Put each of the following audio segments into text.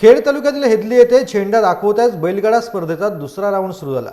खेड तालुक्यातील हेदली येथे झेंडा दाखवताच बैलगाडा स्पर्धेचा दुसरा राऊंड सुरू झाला.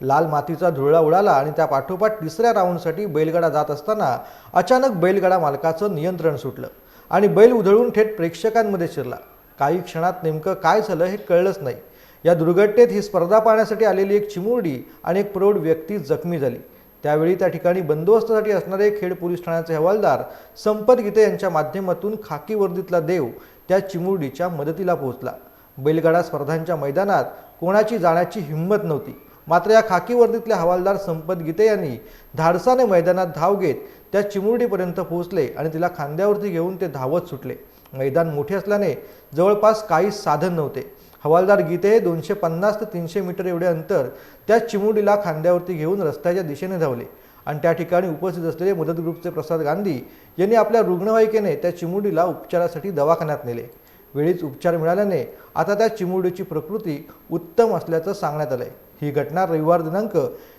लाल मातीचा धुळा उडाला आणि त्या पाठोपाठ तिसऱ्या राऊंडसाठी बैलगाडा जात असताना अचानक बैलगाडा मालकाचं नियंत्रण सुटलं आणि बैल उधळून थेट प्रेक्षकांमध्ये शिरला. काही क्षणात नेमकं काय झालं हे कळलंच नाही. या दुर्घटनेत ही स्पर्धा पाहण्यासाठी आलेली एक चिमुरडी आणि एक प्रौढ व्यक्ती जखमी झाली. त्यावेळी त्या ठिकाणी बंदोबस्तासाठी असणारे खेड पोलीस ठाण्याचे हवालदार संपत गीते यांच्या माध्यमातून खाकी वर्दीतला देव त्या चिमुरडीच्या मदतीला पोहोचला. बैलगाडा स्पर्धांच्या मैदानात कोणाची जाण्याची हिंमत नव्हती. मात्र या खाकी वर्दीतल्या हवालदार संपत गीते यांनी धाडसाने मैदानात धाव घेत त्या चिमुरडीपर्यंत पोहोचले आणि तिला खांद्यावरती घेऊन ते धावत सुटले. मैदान मोठे असल्याने जवळपास काही साधन नव्हते. हवालदार गीते हे दोनशे पन्नास ते तीनशे मीटर एवढे अंतर त्या चिमुडीला खांद्यावरती घेऊन रस्त्याच्या दिशेने धावले. आणि त्या ठिकाणी उपस्थित असलेले मदत ग्रुपचे प्रसाद गांधी यांनी आपल्या रुग्णवाहिकेने त्या चिमुडीला उपचारासाठी दवाखान्यात नेले. वेळीच उपचार मिळाल्याने आता त्या चिमुडीची प्रकृती उत्तम असल्याचं सांगण्यात आलंय. ही घटना रविवार दिनांक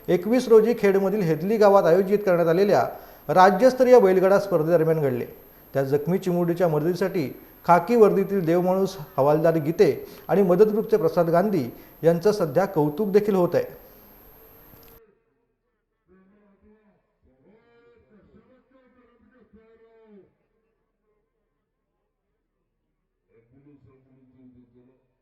एकवीस रोजी खेडमधील हेदली गावात आयोजित करण्यात आलेल्या राज्यस्तरीय बैलगाडा स्पर्धेदरम्यान घडले. त्या जखमी चिमुरडीच्या मदतीसाठी खाकी वर्दीतील देवमाणूस हवालदार गीते आणि मदत ग्रुपचे प्रसाद गांधी यांचं सध्या कौतुक देखील होत आहे. Thank